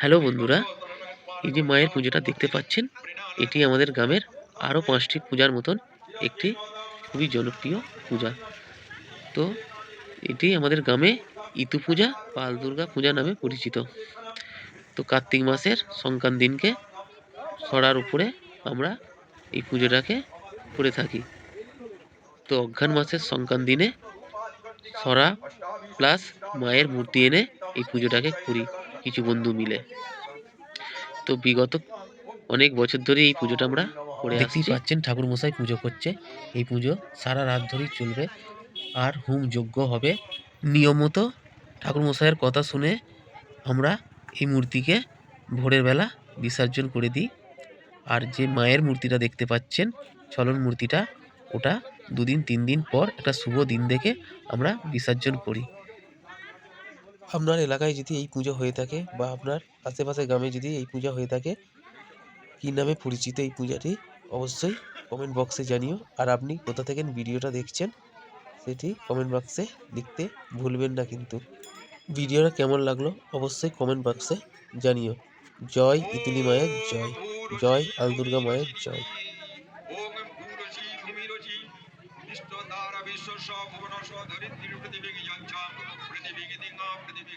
Hello বন্ধুরা, এই যে মায়ের পুজোটা দেখতে পাচ্ছেন, এটি আমাদের গ্রামের আরও পাঁচটি পূজার মতন একটি খুবই জনপ্রিয় পূজা। তো এটি আমাদের গ্রামে ইতু পূজা, পাল দুর্গা পূজা নামে পরিচিত। তো কার্তিক মাসের সংক্রান্ত দিনকে ছড়ার উপরে আমরা এই পুজোটাকে করে থাকি। তো অঘ্রান মাসের সংক্রান্ত দিনে ছড়া প্লাস মায়ের মূর্তি এনে এই পুজোটাকে করি কিছু বন্ধু মিলে। তো বিগত অনেক বছর ধরে এই পুজোটা আমরা করে দেখতেই পাচ্ছেন ঠাকুর মশাই পুজো করছে। এই পুজো সারা রাত ধরেই চলবে। আর হুম যজ্ঞ হবে। নিয়মত ঠাকুর মশাইয়ের কথা শুনে আমরা এই মূর্তিকে ভোরের বেলা বিসর্জন করে দিই। আর যে মায়ের মূর্তিটা দেখতে পাচ্ছেন চলন মূর্তিটা ওটা দুদিন, তিন দিন পর একটা শুভ দিন দেখে আমরা বিসর্জন করি। আপনার এলাকায় যদি এই পুজো হয়ে থাকে বা আপনার আশেপাশে গ্রামে যদি এই পূজা হয়ে থাকে, কী নামে পরিচিত এই পূজাটি অবশ্যই কমেন্ট বক্সে জানিও। আর আপনি কোথা থেকে ভিডিওটা দেখছেন, সেটি কমেন্ট বক্সে লিখতে ভুলবেন না কিন্তু। ভিডিওটা কেমন লাগল অবশ্যই কমেন্ট বক্সে জানিও। জয় ইতুলি মায়ের জয় জয় আল দুর্গা মায়ের জয়। বিশ্বধারা ভুবন সব ধরিত্রী পৃথিবী যঞ্চাম পৃথিবী দিঙ্গা পৃথিবী